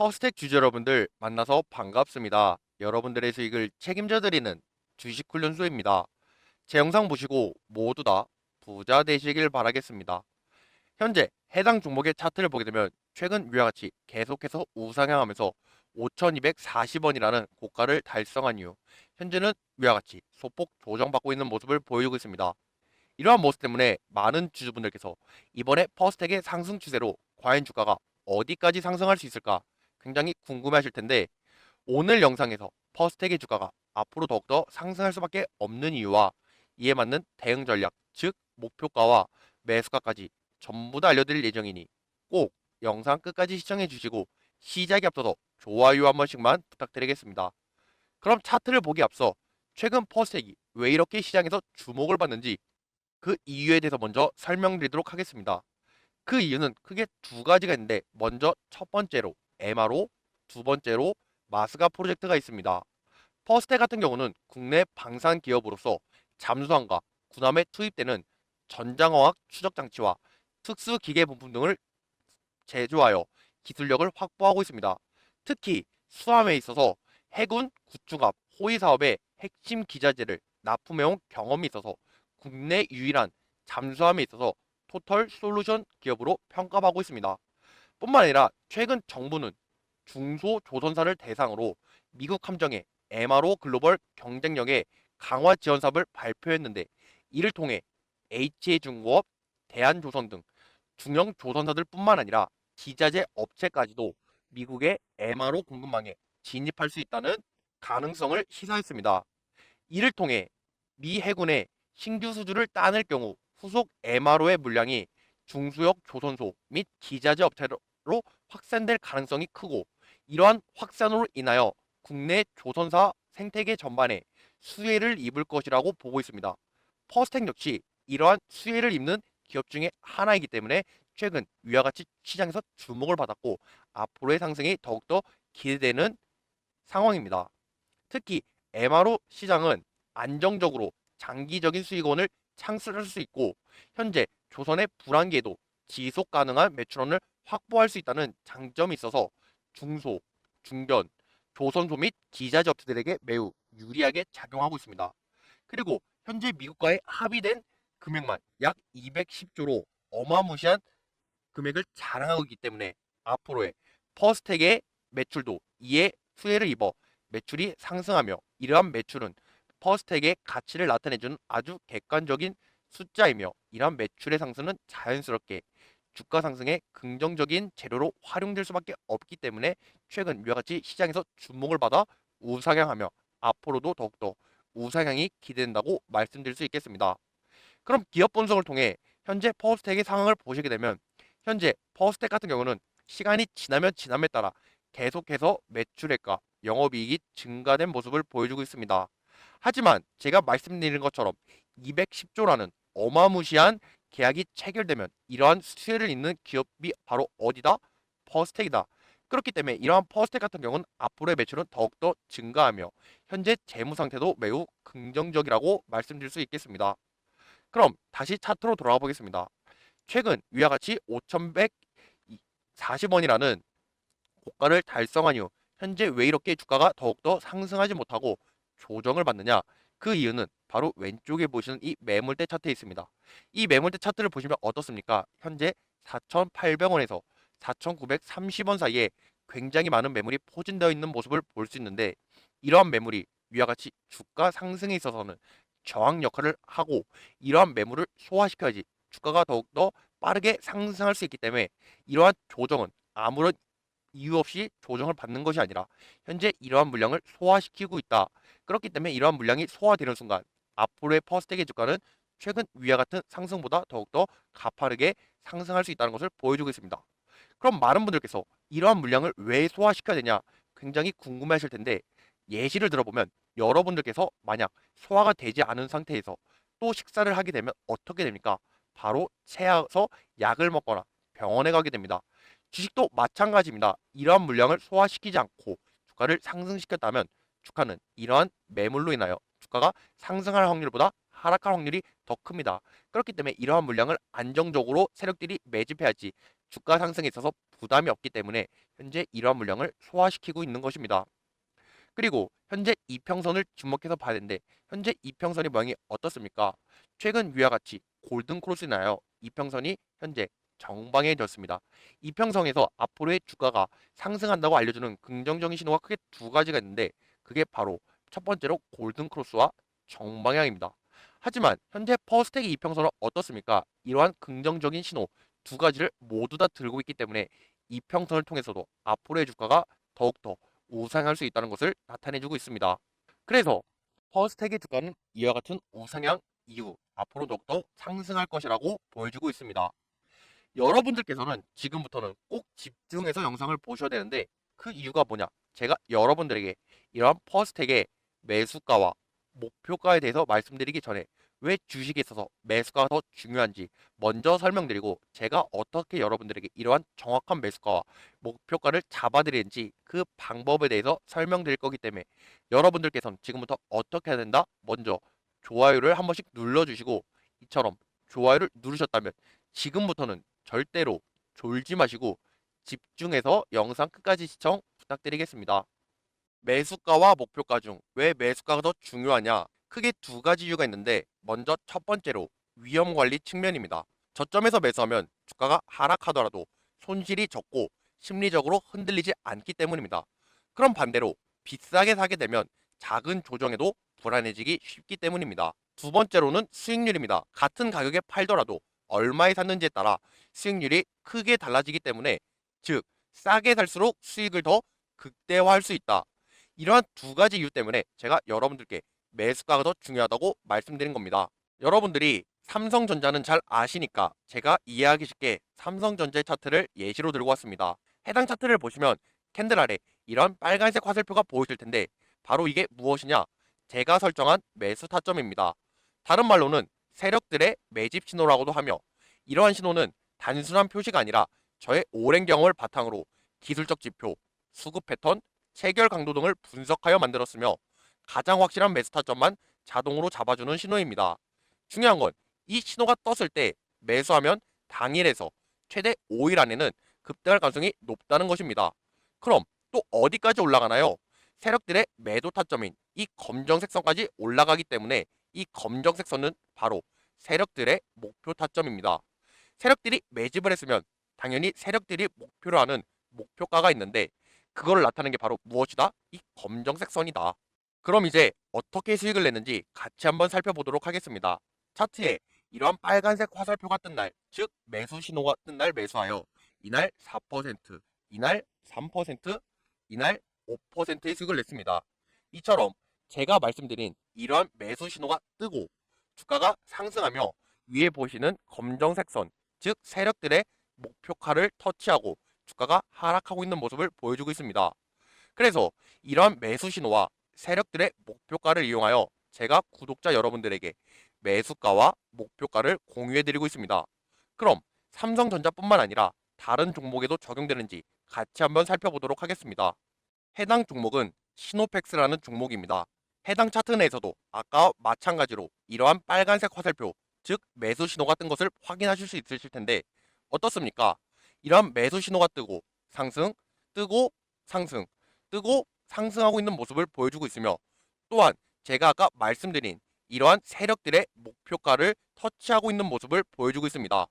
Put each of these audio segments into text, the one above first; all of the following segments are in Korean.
퍼스텍 주주 여러분들 만나서 반갑습니다. 여러분들의 수익을 책임져 드리는 주식 훈련소입니다. 제 영상 보시고 모두 다 부자 되시길 바라겠습니다. 현재 해당 종목의 차트를 보게 되면 최근 위와 같이 계속해서 우상향하면서 5240원이라는 고가를 달성한 이후 현재는 위와 같이 소폭 조정받고 있는 모습을 보이고 있습니다. 이러한 모습 때문에 많은 주주분들께서 이번에 퍼스텍의 상승 추세로 과연 주가가 어디까지 상승할 수 있을까 굉장히 궁금해하실 텐데 오늘 영상에서 퍼스텍의 주가가 앞으로 더욱더 상승할 수밖에 없는 이유와 이에 맞는 대응 전략, 즉 목표가와 매수가까지 전부 다 알려드릴 예정이니 꼭 영상 끝까지 시청해 주시고 시작에 앞서서 좋아요 한 번씩만 부탁드리겠습니다. 그럼 차트를 보기 앞서 최근 퍼스텍이 왜 이렇게 시장에서 주목을 받는지 그 이유에 대해서 먼저 설명드리도록 하겠습니다. 그 이유는 크게 두 가지가 있는데 먼저 첫 번째로 MRO, 두 번째로 마스가 프로젝트가 있습니다. 퍼스텍 같은 경우는 국내 방산 기업으로서 잠수함과 군함에 투입되는 전장어학 추적 장치와 특수 기계 부품 등을 제조하여 기술력을 확보하고 있습니다. 특히 수함에 있어서 해군 구축합 호위 사업의 핵심 기자재를 납품해온 경험이 있어서 국내 유일한 잠수함에 있어서 토털 솔루션 기업으로 평가받고 있습니다. 뿐만 아니라 최근 정부는 중소 조선사를 대상으로 미국 함정의 MRO 글로벌 경쟁력의 강화 지원 사업을 발표했는데 이를 통해 HA중공업, 대한조선 등 중형 조선사들 뿐만 아니라 기자재 업체까지도 미국의 MRO 공급망에 진입할 수 있다는 가능성을 시사했습니다. 이를 통해 미 해군의 신규 수주를 따낼 경우 후속 MRO의 물량이 중수역 조선소 및 기자재 업체로 확산될 가능성이 크고 이러한 확산으로 인하여 국내 조선사 생태계 전반에 수혜를 입을 것이라고 보고 있습니다. 퍼스텍 역시 이러한 수혜를 입는 기업 중에 하나이기 때문에 최근 위와 같이 시장에서 주목을 받았고 앞으로의 상승이 더욱더 기대되는 상황입니다. 특히 MRO 시장은 안정적으로 장기적인 수익원을 창출할 수 있고 현재 조선의 불안기에도 지속 가능한 매출원을 확보할 수 있다는 장점이 있어서 중소, 중견, 조선소 및 기자재 업체들에게 매우 유리하게 작용하고 있습니다. 그리고 현재 미국과의 합의된 금액만 약 210조로 어마무시한 금액을 자랑하고 있기 때문에 앞으로의 퍼스텍의 매출도 이에 수혜를 입어 매출이 상승하며 이러한 매출은 퍼스텍의 가치를 나타내주는 아주 객관적인 숫자이며 이러한 매출의 상승은 자연스럽게 주가 상승의 긍정적인 재료로 활용될 수밖에 없기 때문에 최근 위와 같이 시장에서 주목을 받아 우상향하며 앞으로도 더욱더 우상향이 기대된다고 말씀드릴 수 있겠습니다. 그럼 기업 분석을 통해 현재 퍼스텍의 상황을 보시게 되면 현재 퍼스텍 같은 경우는 시간이 지나면 지남에 따라 계속해서 매출액과 영업이익이 증가된 모습을 보여주고 있습니다. 하지만 제가 말씀드린 것처럼 210조라는 어마무시한 계약이 체결되면 이러한 수혜를 잇는 기업이 바로 어디다? 퍼스텍이다. 그렇기 때문에 이러한 퍼스텍 같은 경우는 앞으로의 매출은 더욱더 증가하며 현재 재무 상태도 매우 긍정적이라고 말씀드릴 수 있겠습니다. 그럼 다시 차트로 돌아가 보겠습니다. 최근 위와 같이 5,140원이라는 고가를 달성한 이후 현재 왜 이렇게 주가가 더욱더 상승하지 못하고 조정을 받느냐? 그 이유는 바로 왼쪽에 보시는 이 매물대 차트에 있습니다. 이 매물대 차트를 보시면 어떻습니까? 현재 4,800원에서 4,930원 사이에 굉장히 많은 매물이 포진되어 있는 모습을 볼 수 있는데 이러한 매물이 위와 같이 주가 상승에 있어서는 저항 역할을 하고 이러한 매물을 소화시켜야지 주가가 더욱더 빠르게 상승할 수 있기 때문에 이러한 조정은 아무런 이유 없이 조정을 받는 것이 아니라 현재 이러한 물량을 소화시키고 있다. 그렇기 때문에 이러한 물량이 소화되는 순간 앞으로의 퍼스텍의 주가는 최근 위와 같은 상승보다 더욱더 가파르게 상승할 수 있다는 것을 보여주고 있습니다. 그럼 많은 분들께서 이러한 물량을 왜 소화시켜야 되냐 굉장히 궁금해하실 텐데 예시를 들어보면 여러분들께서 만약 소화가 되지 않은 상태에서 또 식사를 하게 되면 어떻게 됩니까? 바로 체해서 약을 먹거나 병원에 가게 됩니다. 주식도 마찬가지입니다. 이러한 물량을 소화시키지 않고 주가를 상승시켰다면 주가는 이러한 매물로 인하여 주가가 상승할 확률보다 하락할 확률이 더 큽니다. 그렇기 때문에 이러한 물량을 안정적으로 세력들이 매집해야지 주가 상승에 있어서 부담이 없기 때문에 현재 이러한 물량을 소화시키고 있는 것입니다. 그리고 현재 이평선을 주목해서 봐야 되는데 현재 이평선의 모양이 어떻습니까? 최근 위와 같이 골든 크로스 나요. 이평선이 현재 정방해졌습니다. 이평선에서 앞으로의 주가가 상승한다고 알려주는 긍정적인 신호가 크게 두 가지가 있는데 그게 바로 첫 번째로 골든 크로스와 정방향입니다. 하지만 현재 퍼스텍의 이평선은 어떻습니까? 이러한 긍정적인 신호 두 가지를 모두 다 들고 있기 때문에 이평선을 통해서도 앞으로의 주가가 더욱더 우상할 수 있다는 것을 나타내주고 있습니다. 그래서 퍼스텍의 주가는 이와 같은 우상향 이후 앞으로 더욱더 상승할 것이라고 보여주고 있습니다. 여러분들께서는 지금부터는 꼭 집중해서 영상을 보셔야 되는데 그 이유가 뭐냐? 제가 여러분들에게 이러한 퍼스텍의 매수가와 목표가에 대해서 말씀드리기 전에 왜 주식에 있어서 매수가가 더 중요한지 먼저 설명드리고 제가 어떻게 여러분들에게 이러한 정확한 매수가와 목표가를 잡아드리는지 그 방법에 대해서 설명드릴 거기 때문에 여러분들께서는 지금부터 어떻게 해야 된다? 먼저 좋아요를 한 번씩 눌러주시고 이처럼 좋아요를 누르셨다면 지금부터는 절대로 졸지 마시고 집중해서 영상 끝까지 시청 부탁드리겠습니다. 매수가와 목표가 중 왜 매수가가 더 중요하냐? 크게 두 가지 이유가 있는데 먼저 첫 번째로 위험 관리 측면입니다. 저점에서 매수하면 주가가 하락하더라도 손실이 적고 심리적으로 흔들리지 않기 때문입니다. 그럼 반대로 비싸게 사게 되면 작은 조정에도 불안해지기 쉽기 때문입니다. 두 번째로는 수익률입니다. 같은 가격에 팔더라도 얼마에 샀는지에 따라 수익률이 크게 달라지기 때문에 즉 싸게 살수록 수익을 더 극대화할 수 있다. 이러한 두 가지 이유 때문에 제가 여러분들께 매수가가 더 중요하다고 말씀드린 겁니다. 여러분들이 삼성전자는 잘 아시니까 제가 이해하기 쉽게 삼성전자의 차트를 예시로 들고 왔습니다. 해당 차트를 보시면 캔들 아래 이런 빨간색 화살표가 보이실 텐데 바로 이게 무엇이냐? 제가 설정한 매수 타점입니다. 다른 말로는 세력들의 매집 신호라고도 하며 이러한 신호는 단순한 표시가 아니라 저의 오랜 경험을 바탕으로 기술적 지표, 수급 패턴, 체결 강도 등을 분석하여 만들었으며 가장 확실한 매수 타점만 자동으로 잡아주는 신호입니다. 중요한 건 이 신호가 떴을 때 매수하면 당일에서 최대 5일 안에는 급등할 가능성이 높다는 것입니다. 그럼 또 어디까지 올라가나요? 세력들의 매도 타점인 이 검정색 선까지 올라가기 때문에 이 검정색 선은 바로 세력들의 목표 타점입니다. 세력들이 매집을 했으면 당연히 세력들이 목표로 하는 목표가가 있는데 그거를 나타내는 게 바로 무엇이다? 이 검정색 선이다. 그럼 이제 어떻게 수익을 냈는지 같이 한번 살펴보도록 하겠습니다. 차트에 이러한 빨간색 화살표가 뜬 날, 즉 매수 신호가 뜬 날 매수하여 이날 4%, 이날 3%, 이날 5%의 수익을 냈습니다. 이처럼 제가 말씀드린 이러한 매수 신호가 뜨고 주가가 상승하며 위에 보시는 검정색 선, 즉 세력들의 목표가를 터치하고 주가가 하락하고 있는 모습을 보여주고 있습니다. 그래서 이러한 매수 신호와 세력들의 목표가를 이용하여 제가 구독자 여러분들에게 매수가와 목표가를 공유해드리고 있습니다. 그럼 삼성전자뿐만 아니라 다른 종목에도 적용되는지 같이 한번 살펴보도록 하겠습니다. 해당 종목은 시노팩스라는 종목입니다. 해당 차트 내에서도 아까와 마찬가지로 이러한 빨간색 화살표, 즉 매수 신호가 뜬 것을 확인하실 수 있으실 텐데 어떻습니까? 이러한 매수 신호가 뜨고 상승, 뜨고 상승, 뜨고 상승하고 있는 모습을 보여주고 있으며 또한 제가 아까 말씀드린 이러한 세력들의 목표가를 터치하고 있는 모습을 보여주고 있습니다.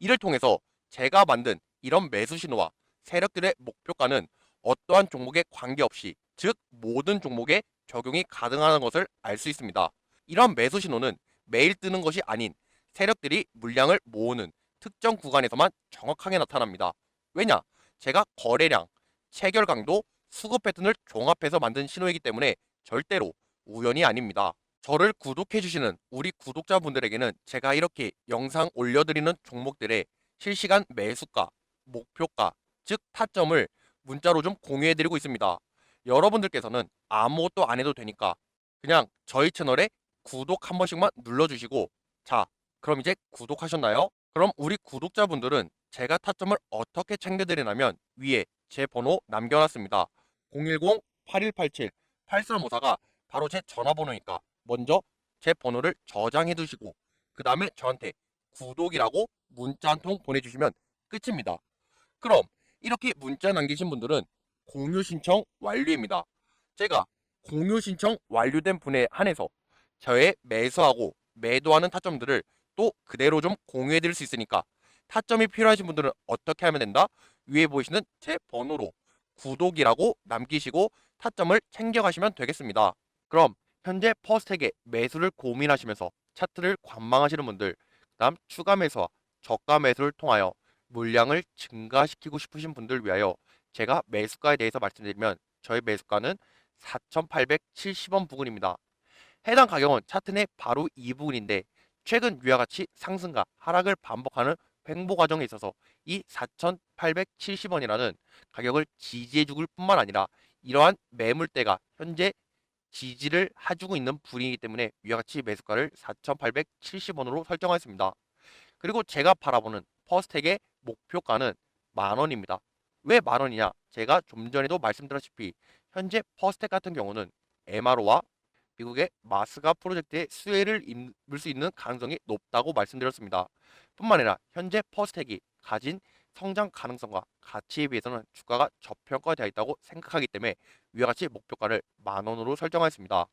이를 통해서 제가 만든 이런 매수 신호와 세력들의 목표가는 어떠한 종목에 관계없이 즉 모든 종목에 적용이 가능한 것을 알 수 있습니다. 이러한 매수 신호는 매일 뜨는 것이 아닌 세력들이 물량을 모으는 특정 구간에서만 정확하게 나타납니다. 왜냐? 제가 거래량, 체결 강도, 수급 패턴을 종합해서 만든 신호이기 때문에 절대로 우연이 아닙니다. 저를 구독해주시는 우리 구독자분들에게는 제가 이렇게 영상 올려드리는 종목들의 실시간 매수가, 목표가, 즉 타점을 문자로 좀 공유해드리고 있습니다. 여러분들께서는 아무것도 안 해도 되니까 그냥 저희 채널에 구독 한 번씩만 눌러주시고 자, 그럼 이제 구독하셨나요? 그럼 우리 구독자분들은 제가 타점을 어떻게 챙겨드리냐면 위에 제 번호 남겨놨습니다. 010-8187-8354가 바로 제 전화번호니까 먼저 제 번호를 저장해 두시고 그 다음에 저한테 구독이라고 문자 한 통 보내주시면 끝입니다. 그럼 이렇게 문자 남기신 분들은 공유 신청 완료입니다. 제가 공유 신청 완료된 분에 한해서 저의 매수하고 매도하는 타점들을 또 그대로 좀 공유해 드릴 수 있으니까 타점이 필요하신 분들은 어떻게 하면 된다? 위에 보이시는 제 번호로 구독이라고 남기시고 타점을 챙겨가시면 되겠습니다. 그럼 현재 퍼스텍의 매수를 고민하시면서 차트를 관망하시는 분들, 그다음 추가 매수와 저가 매수를 통하여 물량을 증가시키고 싶으신 분들 위하여 제가 매수가에 대해서 말씀드리면 저희 매수가는 4,870원 부근입니다. 해당 가격은 차트 내 바로 이 부분인데 최근 위와 같이 상승과 하락을 반복하는 횡보 과정에 있어서 이 4,870원이라는 가격을 지지해 줄 뿐만 아니라 이러한 매물대가 현재 지지를 해주고 있는 분위기 때문에 위와 같이 매수가를 4,870원으로 설정하였습니다. 그리고 제가 바라보는 퍼스텍의 목표가는 만 원입니다. 왜 만 원이냐? 제가 좀 전에도 말씀드렸다시피 현재 퍼스텍 같은 경우는 MRO와 미국의 마스가 프로젝트의 수혜를 입을 수 있는 가능성이 높다고 말씀드렸습니다. 뿐만 아니라 현재 퍼스텍이 가진 성장 가능성과 가치에 비해서는 주가가 저평가되어 있다고 생각하기 때문에 위와 같이 목표가를 만 원으로 설정하였습니다.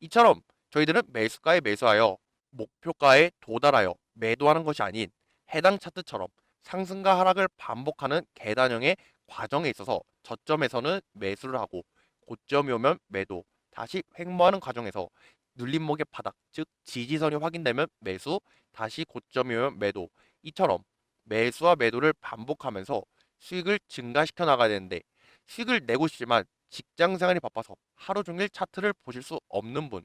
이처럼 저희들은 매수가에 매수하여 목표가에 도달하여 매도하는 것이 아닌 해당 차트처럼 상승과 하락을 반복하는 계단형의 과정에 있어서 저점에서는 매수를 하고 고점이 오면 매도, 다시 횡보하는 과정에서 눌림목의 바닥, 즉 지지선이 확인되면 매수, 다시 고점이 오면 매도. 이처럼 매수와 매도를 반복하면서 수익을 증가시켜 나가야 되는데 수익을 내고 싶지만 직장 생활이 바빠서 하루 종일 차트를 보실 수 없는 분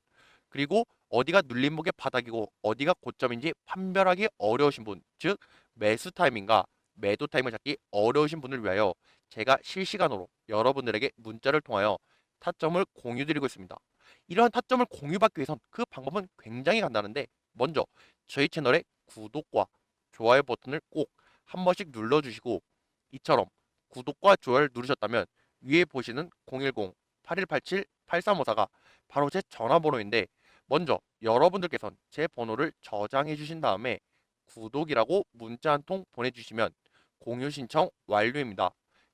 그리고 어디가 눌림목의 바닥이고 어디가 고점인지 판별하기 어려우신 분, 즉 매수 타이밍과 매도 타이밍을 잡기 어려우신 분을 위하여 제가 실시간으로 여러분들에게 문자를 통하여 타점을 공유드리고 있습니다. 이러한 타점을 공유받기 위해선 그 방법은 굉장히 간단한데 먼저 저희 채널의 구독과 좋아요 버튼을 꼭 한 번씩 눌러주시고 이처럼 구독과 좋아요를 누르셨다면 위에 보시는 010-8187-8354가 바로 제 전화번호인데 먼저 여러분들께선 제 번호를 저장해 주신 다음에 구독이라고 문자 한 통 보내주시면 공유 신청 완료입니다.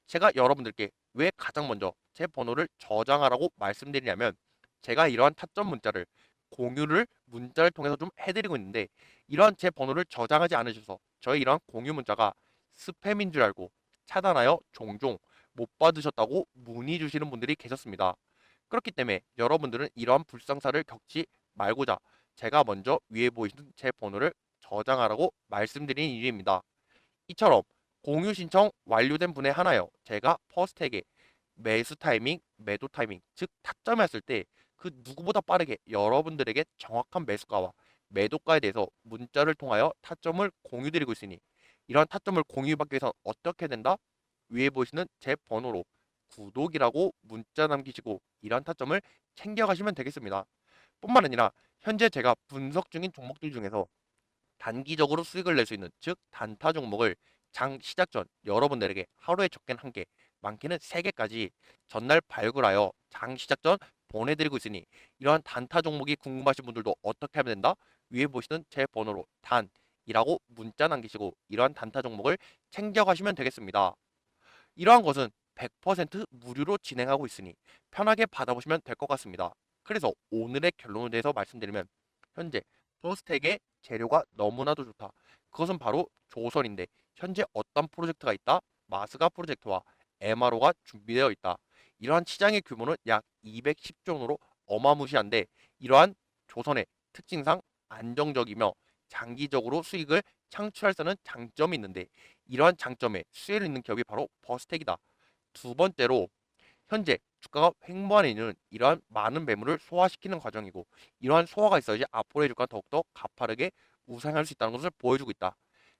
제가 여러분들께 왜 가장 먼저 제 번호를 저장하라고 말씀드리냐면 제가 이러한 타점 문자를 공유를 문자를 통해서 좀 해드리고 있는데 이러한 제 번호를 저장하지 않으셔서 저희 이러한 공유 문자가 스팸인 줄 알고 차단하여 종종 못 받으셨다고 문의 주시는 분들이 계셨습니다. 그렇기 때문에 여러분들은 이러한 불상사를 겪지 말고자 제가 먼저 위에 보이시는 제 번호를 저장하라고 말씀드린 이유입니다. 이처럼 공유 신청 완료된 분에 하나요. 제가 퍼스텍에 매수 타이밍, 매도 타이밍, 즉 타점에 왔을 때 그 누구보다 빠르게 여러분들에게 정확한 매수가와 매도가에 대해서 문자를 통하여 타점을 공유드리고 있으니 이러한 타점을 공유받기 위해서 어떻게 된다? 위에 보시는 제 번호로 구독이라고 문자 남기시고 이러한 타점을 챙겨가시면 되겠습니다. 뿐만 아니라 현재 제가 분석 중인 종목들 중에서 단기적으로 수익을 낼 수 있는 즉 단타 종목을 장 시작 전 여러분들에게 하루에 적게는 한 개, 많게는 세 개까지 전날 발굴하여 장 시작 전 보내드리고 있으니 이러한 단타 종목이 궁금하신 분들도 어떻게 하면 된다? 위에 보시는 제 번호로 단이라고 문자 남기시고 이러한 단타 종목을 챙겨가시면 되겠습니다. 이러한 것은 100% 무료로 진행하고 있으니 편하게 받아보시면 될 것 같습니다. 그래서 오늘의 결론에 대해서 말씀드리면 현재 퍼스텍의 재료가 너무나도 좋다. 그것은 바로 조선인데 현재 어떤 프로젝트가 있다? 마스가 프로젝트와 MRO가 준비되어 있다. 이러한 시장의 규모는 약 210조 원으로 어마무시한데 이러한 조선의 특징상 안정적이며 장기적으로 수익을 창출할 수 있는 장점이 있는데 이러한 장점에 수혜를 있는 기업이 바로 버스텍이다. 두 번째로 현재 주가가 횡보하는 이유는 이러한 많은 매물을 소화시키는 과정이고 이러한 소화가 있어야지 앞으로의 주가가 더욱더 가파르게 우상할 수 있다는 것을 보여주고 있다.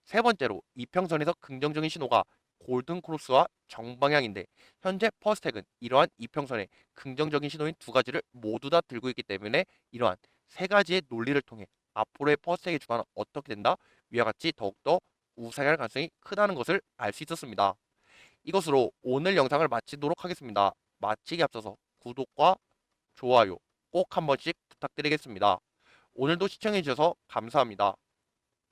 세 번째로 이평선에서 긍정적인 신호가 골든 크로스와 정방향인데 현재 퍼스텍은 이러한 이평선의 긍정적인 신호인 두 가지를 모두 다 들고 있기 때문에 이러한 세 가지의 논리를 통해 앞으로의 퍼스텍의 주가는 어떻게 된다? 위와 같이 더욱더 우상할 가능성이 크다는 것을 알 수 있었습니다. 이것으로 오늘 영상을 마치도록 하겠습니다. 마치기 앞서서 구독과 좋아요 꼭 한 번씩 부탁드리겠습니다. 오늘도 시청해주셔서 감사합니다.